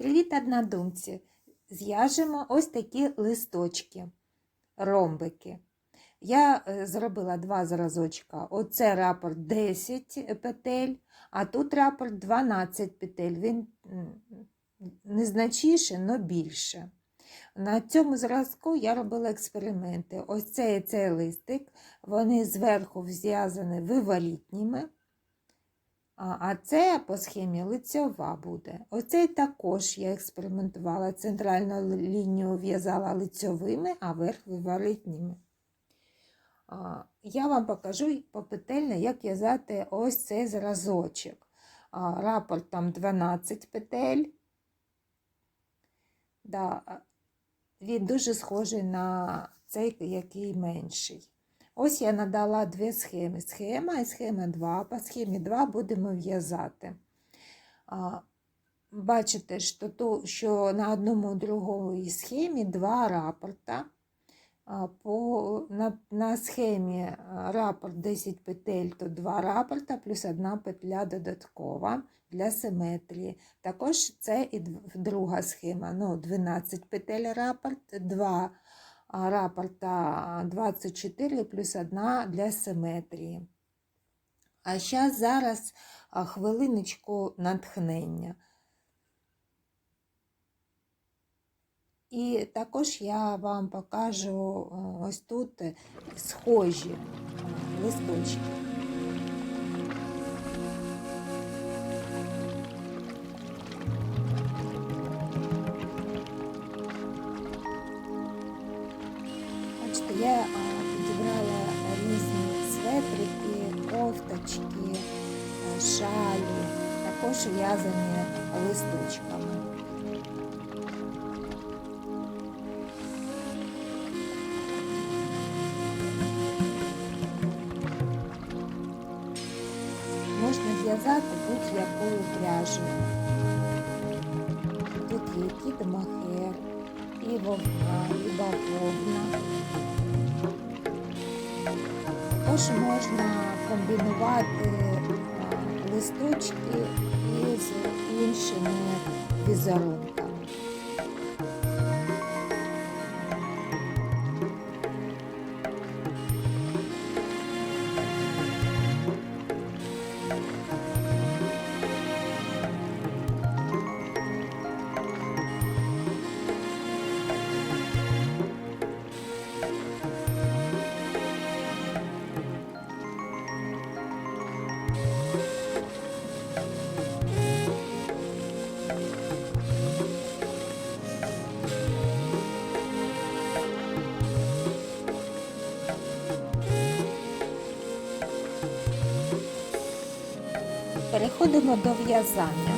Привіт, однодумці! Зв'яжемо ось такі листочки, ромбики. Я е, зробила два зразочка. Оце рапорт 10 петель, а тут рапорт 12 петель. Він незначніше, але більше. На цьому зразку я робила експерименти. Ось цей і цей листик, вони зверху зв'язані вивалітніми. А це по схемі лицьова буде. Оцей також я експериментувала. Центральну лінію в'язала лицьовими, а верх вивалітніми. Я вам покажу попетельно, як в'язати ось цей зразочок. Рапорт там 12 петель. Він дуже схожий на цей, який менший. Ось я надала дві схеми. Схема і схема 2. По схемі 2 будемо в'язати. Бачите, що, на одному другому схемі два рапорта. По, на, на схемі рапорт 10 петель, то два рапорта плюс одна петля додаткова для симетрії. Також це і друга схема. Ну, 12 петель рапорт, 2 рапорта 24 плюс 1 для симетрії. А ще зараз хвилиночку натхнення. І також я вам покажу ось тут схожі листочки. Можна в'язати будь-якою пряжею. Тут є кіт махер, і вовна, і бавовна. Також можна комбінувати листочки із іншими візерунками. Переходимо до в'язання.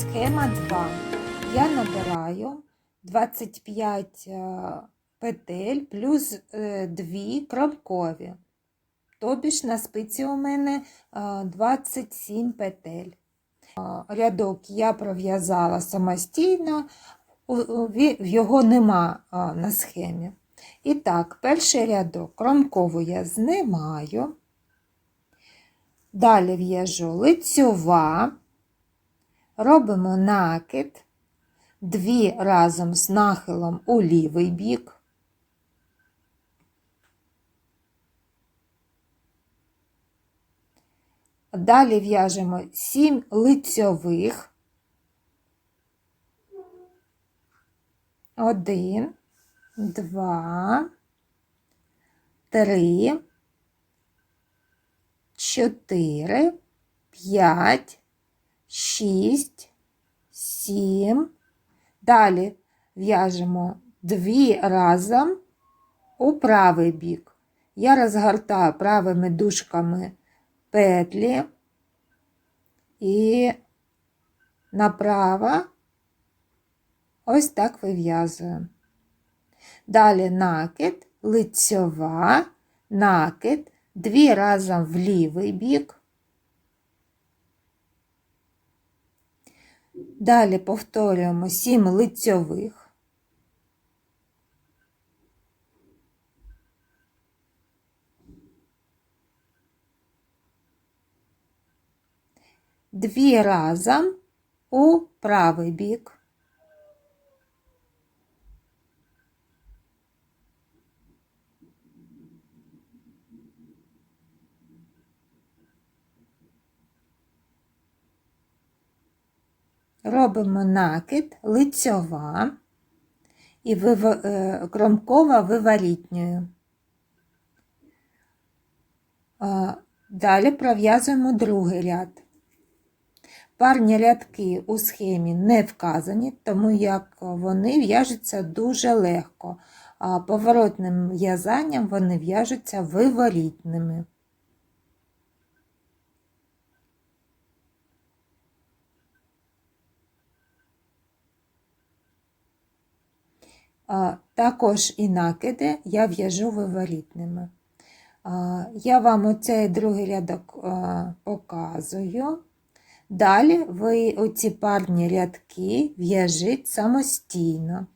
Схема 2. Я набираю 25 е, петель плюс 2 кромкові. Тобі ж на спиці у мене 27 петель. Рядок я пров'язала самостійно, його нема на схемі. І так, перший рядок кромкову я знімаю. Далі в'яжу лицьова, робимо накид, дві разом з нахилом у лівий бік. Далі в'яжемо 7 лицьових. Один, два, три. 4, 5, 6, 7. Далі в'яжемо дві разом у правий бік. Я розгортаю правими дужками петлі і направо ось так вив'язую. Далі накид, лицьова, накид дві разом в лівий бік. Далі повторюємо сім лицьових. Дві разом у правий бік. Робимо накид, лицьова і е, кромкова виворітньою. А, Далі пров'язуємо другий ряд. Парні рядки у схемі не вказані, тому як вони в'яжуться дуже легко, а поворотним в'язанням вони в'яжуться виворітними. Також і накиди я в'яжу виворітними. Я вам оцей другий рядок показую. Далі ви оці парні рядки в'яжіть самостійно.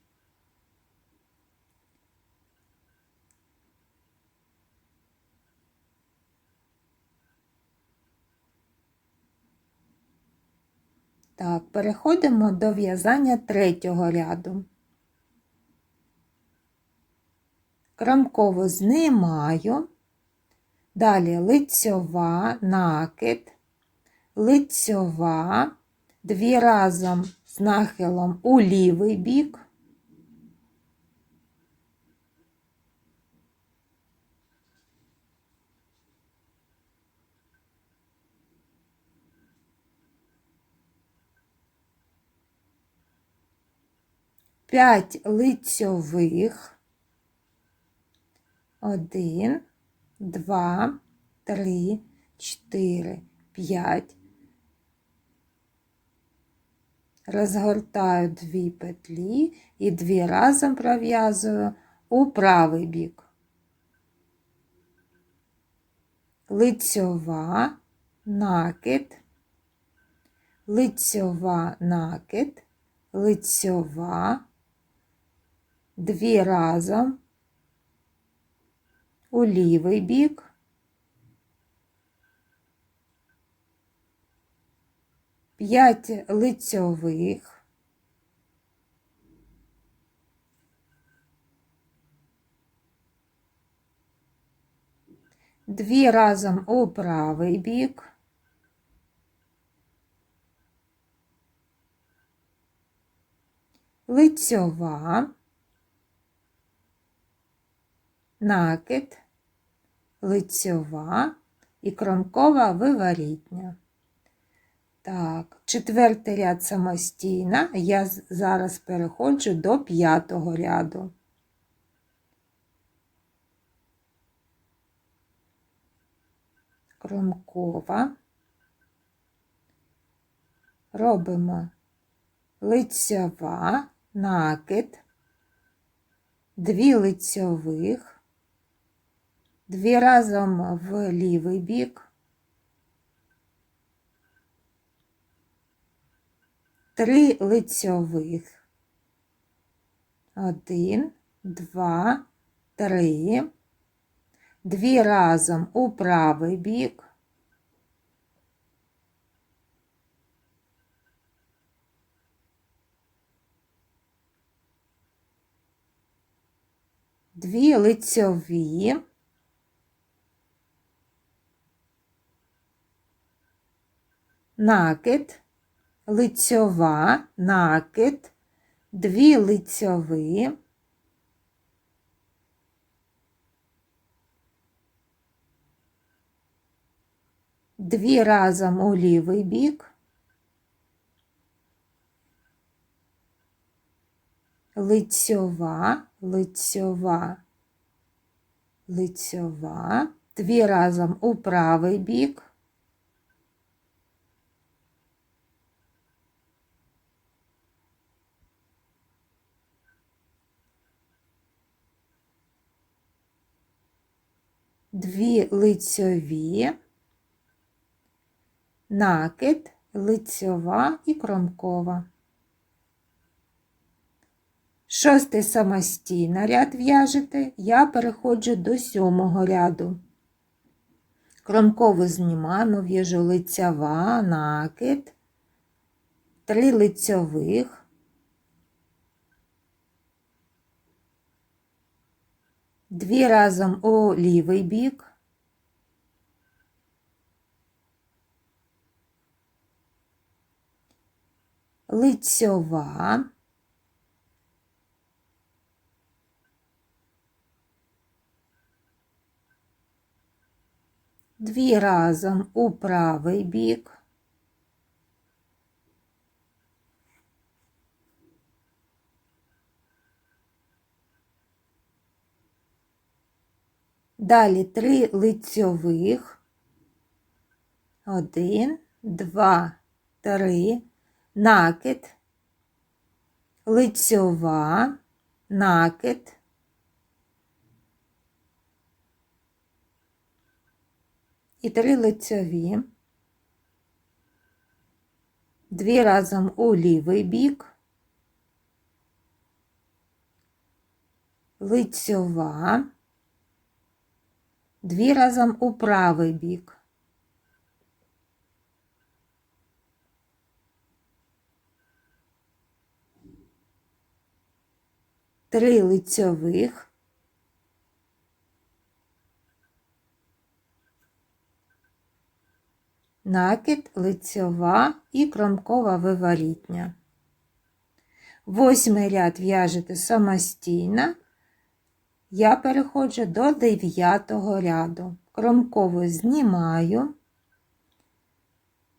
Так, переходимо до в'язання третього ряду. Крамково знімаю, далі лицьова, накид, лицьова, дві разом з нахилом у лівий бік. П'ять лицьових. Один, два, три, чотири, п'ять. Розгортаю дві петлі і дві разом пров'язую у правий бік. Лицьова, накид, лицьова, накид, лицьова, дві разом у лівий бік. П'ять лицьових. Дві разом у правий бік. Лицьова, накид, лицьова і кромкова виворітня. Так, четвертий ряд самостійна, я зараз переходжу до п'ятого ряду. Кромкова. Робимо лицьова, накид, дві лицьових, дві разом в лівий бік, три лицьових, один, два, три, дві разом у правий бік, дві лицьові, накид, лицьова, накид, дві лицьові, дві разом у лівий бік, лицьова, лицьова, лицьова, дві разом у правий бік, дві лицьові, накид, лицьова і кромкова. Шостий самостійно ряд в'яжете, я переходжу до сьомого ряду. Кромкову знімаємо, в'яжу лицьова, накид, три лицьових, дві разом у лівий бік, лицьова, дві разом у правий бік, Далі три лицьових. Один, два, три, накид, лицьова, накид. І три лицьові. Дві разом у лівий бік. Лицьова дві разом у правий бік. Три лицьових. Накид, лицьова і кромкова виворітня. Восьмий ряд в'яжете самостійно я переходжу до дев'ятого ряду. Кромково знімаю,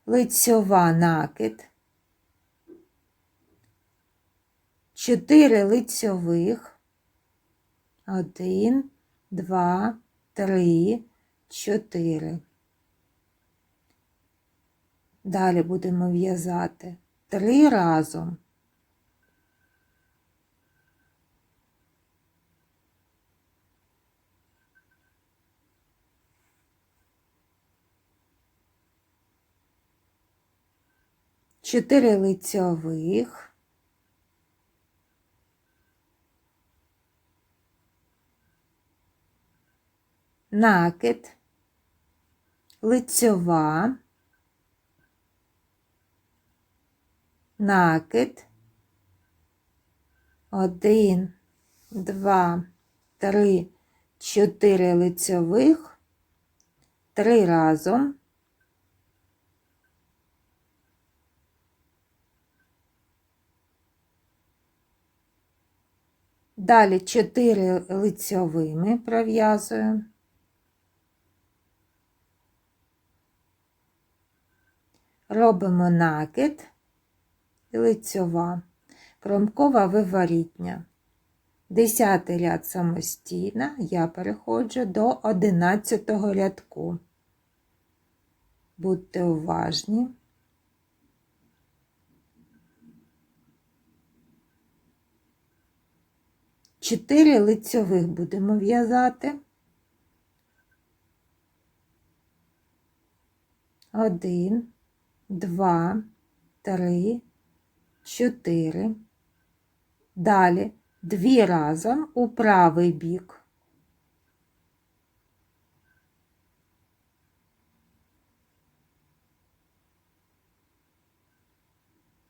лицьова накид, 4 лицьових, 1, 2, 3, 4. Далі будемо в'язати три разом. Чотири лицьових, накид, лицьова, накид, один, два, три, чотири лицьових, три разом. Далі 4 лицьовими пров'язую. Робимо накид і лицьова, кромкова виворітня. Десятий ряд самостійно я переходжу до одинадцятого рядку. Будьте уважні. 4 лицьових будемо в'язати. Один, два, три, чотири. Далі дві разом у правий бік.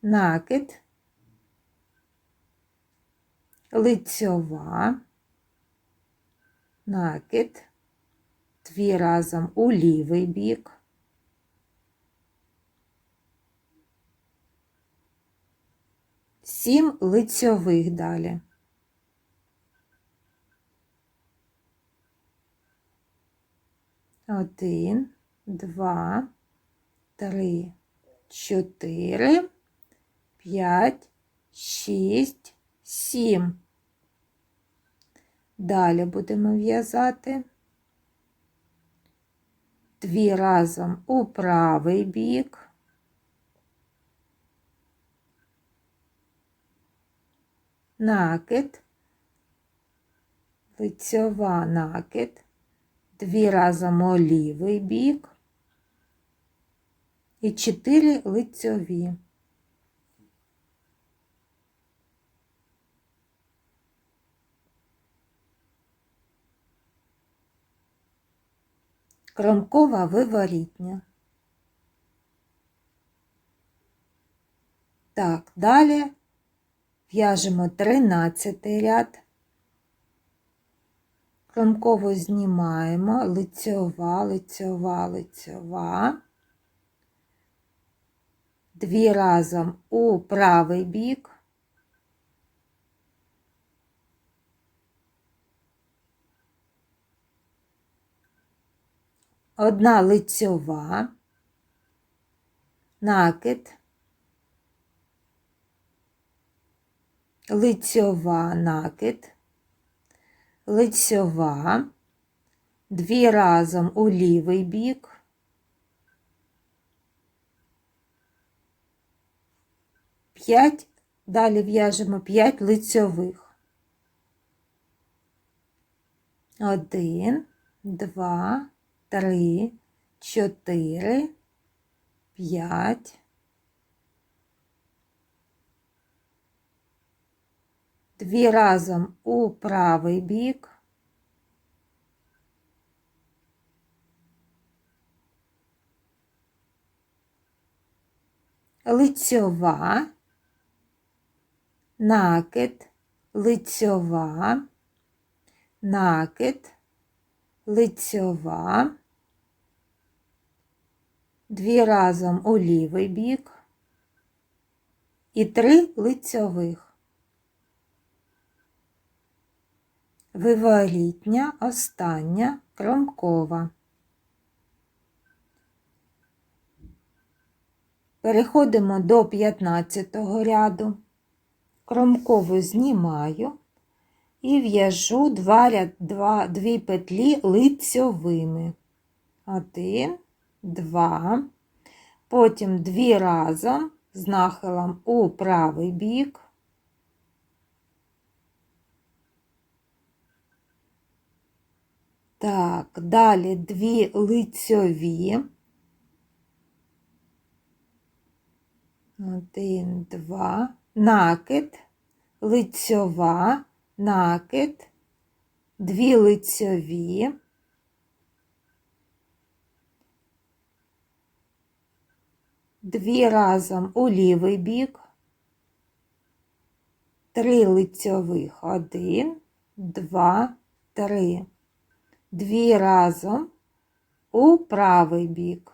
Накид лицьова, накид, дві разом у лівий бік, сім лицьових далі. Один, два, три, чотири, п'ять, шість, сім. Далі будемо в'язати. Дві разом у правий бік, накид, лицьова накид, дві разом у лівий бік. І чотири лицьові. Кромкова виворітня. Так, далі в'яжемо 13 ряд, кромково знімаємо. Лицьова, лицьова, лицьова, дві разом у правий бік, одна лицьова, накид, лицьова накид, лицьова, дві разом у лівий бік, п'ять, далі в'яжемо п'ять лицьових. Один, два, три, чотири, п'ять. Дві разом у правий бік. Лицьова, накид, лицьова, накид, лицьова, дві разом у лівий бік і три лицьових. Виворітня, остання, кромкова. Переходимо до 15 ряду, кромкову знімаю і в'яжу два ряд, два, дві петлі лицьовими. Один, два, потім дві разом з нахилом у правий бік. Так, далі дві лицьові. Один, два, накид, лицьова, накид, дві лицьові, дві разом у лівий бік, три лицьових, один, два, три, дві разом у правий бік.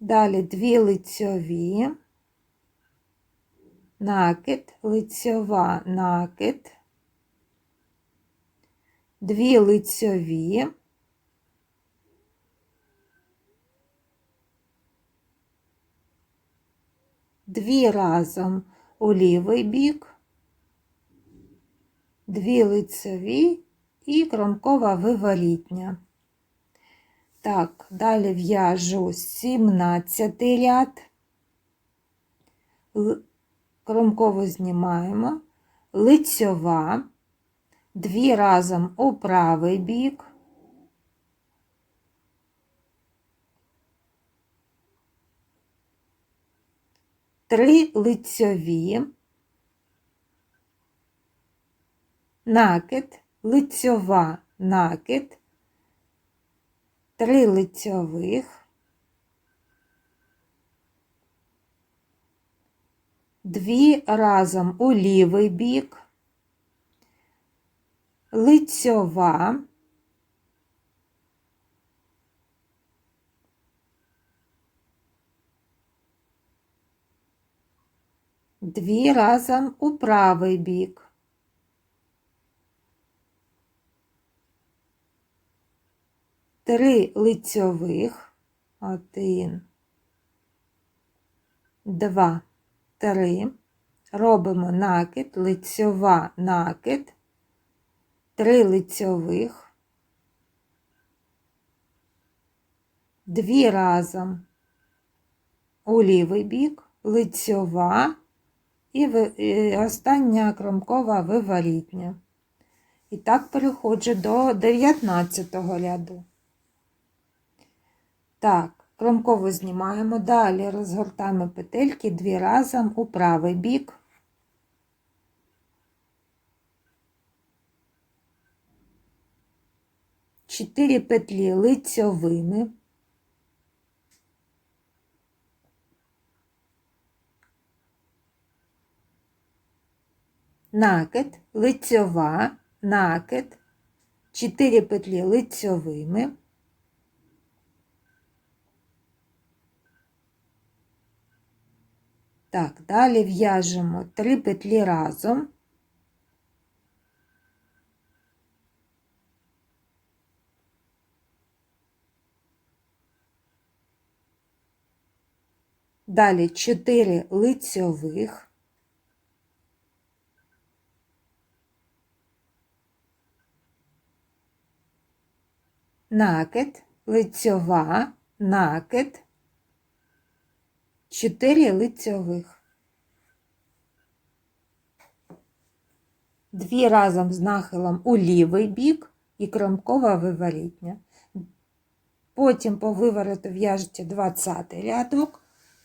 Далі дві лицьові, накид, лицьова, накид, дві лицьові, дві разом у лівий бік, дві лицьові і кромкова виворітня. Так, далі в'яжу 17 ряд, кромково знімаємо, лицьова, дві разом у правий бік, три лицьові, накид, лицьова, накид, три лицьових, дві разом у лівий бік, лицьова, дві разом у правий бік. три лицьових, один, два, три, робимо накид, лицьова накид, три лицьових, дві разом у лівий бік, лицьова і остання кромкова виворітня. І так переходжу до 19 ряду. Так, кромково знімаємо, далі розгортаємо петельки дві разом у правий бік. Чотири петлі лицьовими. Накид, лицьова, накид, 4 петлі лицьовими. Так, далі в'яжемо 3 петлі разом. Далі 4 лицьових. Накид, лицьова, накид, 4 лицьових. Дві разом з нахилом у лівий бік і кромкова виворітня. Потім по вивороту в'яжете 20 рядок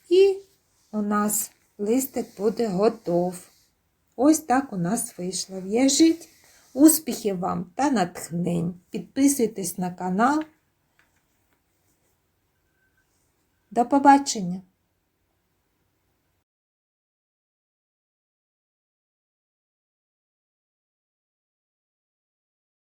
і у нас листик буде готов. Ось так у нас вийшло. В'яжіть. Успіхів вам та натхнень. Підписуйтесь на канал. До побачення!